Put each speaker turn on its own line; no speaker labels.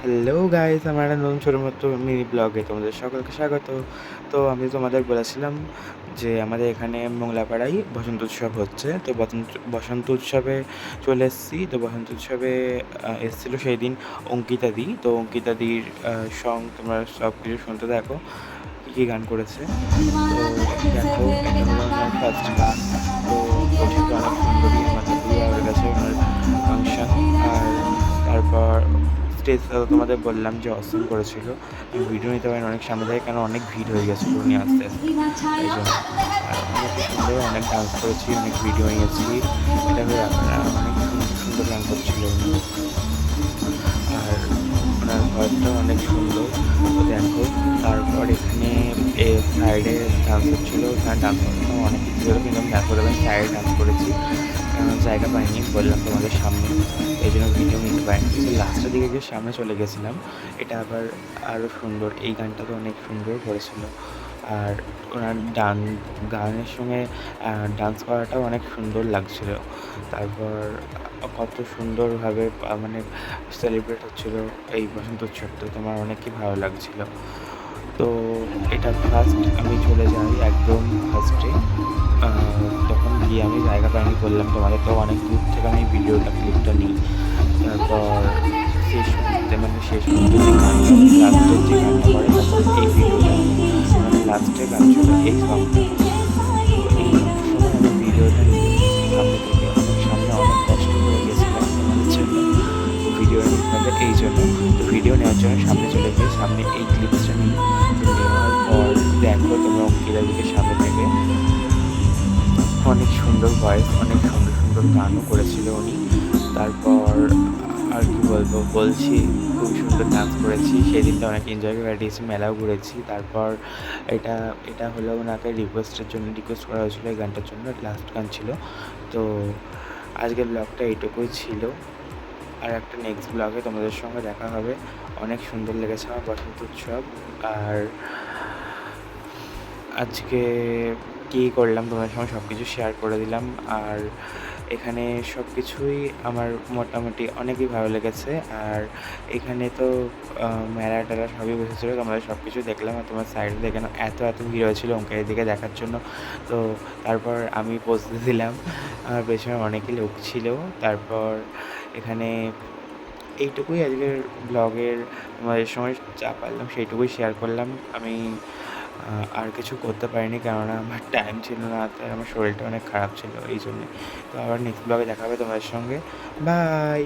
Hello guys আমার একটা নতুন ছোটো মতো মিনি ব্লগে তোমাদের সকলকে স্বাগত। তো আমি তোমাদের বলেছিলাম যে আমাদের এখানে মোংলাপাড়ায় বসন্ত উৎসব হচ্ছে। তো বসন্ত বসন্ত উৎসবে চলে এসেছি। তো বসন্ত উৎসবে এসেছিল সেই দিন অঙ্কিতা দি। তো অঙ্কিতা দির সং তোমরা সব কিছু শুনতে দেখো, কী কী গান করেছে। তো দেখো ফার্স্ট গান। তো অনেক সুন্দরী লেগেছে ওনার ফাংশন আর তারপর স্টেজ তোমাদের বললাম যে অসম করেছিল। ভিডিও নিতে পারেন, অনেক সামনে থেকে কেন অনেক ভিড় হয়ে গেছে উনি আস্তে। আস্তে অনেক সুন্দর অনেক ডান্স করেছি, অনেক ভিডিও নিয়েছি। এটা হয়ে আপনারা অনেক সুন্দর গান করছিল আর ওনার ভয়েসটাও অনেক সুন্দর দেখো। তারপর এখানে, এ সাইডে ডান্স হচ্ছিল। ওখানে ডান্স করতাম অনেক কিছু কিন্তু আমি ডান্স করতে সাইডে ডান্স করেছি। জায়গা পাইনি, বললাম তোমাদের সামনে। এই জন্য ভিডিও নিতে পারিনি। কিন্তু লাস্টের দিকে গিয়ে সামনে চলে গেছিলাম। এটা আবার আরও সুন্দর। এই গানটা তো অনেক সুন্দর করেছিল। আর ওনার ডান, গানের সঙ্গে ডান্স করাটাও অনেক সুন্দর লাগছিল। তারপর কত সুন্দরভাবে মানে সেলিব্রেট হচ্ছিল। এই বসন্ত উৎসবটা তোমার অনেকই ভালো লাগছিল। তো এটা ফার্স্ট আমি চলে যাই একদম ফার্স্টে গিয়ে আমি জায়গা পাইনি বললাম তোমাদের তো অনেক দূর থেকে আমি ভিডিওটা ক্লিপটা নিই। তারপর শেষ মানে শেষ মানে ছিল এই আমি ভিডিওটা সামনে ভিডিও এই জন্য। ভিডিও নেওয়ার জন্য সামনে চলে গিয়ে সামনে এই ক্লিপসটা পর দেখো তোমরা অঙ্কিতা দিকে সামনে অনেক সুন্দর ভয়েস অনেক সুন্দর সুন্দর গানও করেছিল উনি। তারপর আর কি বলব, বলছি, খুব সুন্দর ডান্স করেছি। সেই দিনটা অনেক এনজয় করে কাটিয়েছি মেলাও ঘুরেছি। তারপর এটা এটা হলো ওনাকে রিকোয়েস্টের জন্য রিকোয়েস্ট করা হয়েছিল এই গানটার জন্য লাস্ট গান ছিল। তো আজকের ব্লগটা এইটুকুই ছিল। আর একটা নেক্সট ব্লগে তোমাদের সঙ্গে দেখা হবে। অনেক সুন্দর লেগেছে আমার বসন্ত উৎসব। আর আজকে কী করলাম, তোমাদের সঙ্গে সব কিছু শেয়ার করে দিলাম। আর এখানে সব কিছুই আমার মোটামুটি অনেকই ভালো লেগেছে। আর এখানে তো মেলা টেলা সবই বসেছিলো তোমাদের সব কিছু দেখলাম আর তোমার সাইডে দেখে এত এত ভিড় হয়েছিল অঙ্কের দিকে দেখার জন্য। তো তারপর আমি বসতে দিলাম। আমার পেছনে অনেকই লোক ছিল। তারপর এখানে এইটুকুই আজকের ব্লগের তোমাদের সময় যা পারলাম সেইটুকুই শেয়ার করলাম। আমি আর কিছু করতে পারিনি কেননা আমার টাইম ছিল না, তাই আমার শরীরটা অনেক খারাপ ছিল, এই জন্যে। তো আবার নেক্সট ব্লগে দেখা হবে তোমাদের সঙ্গে। বাই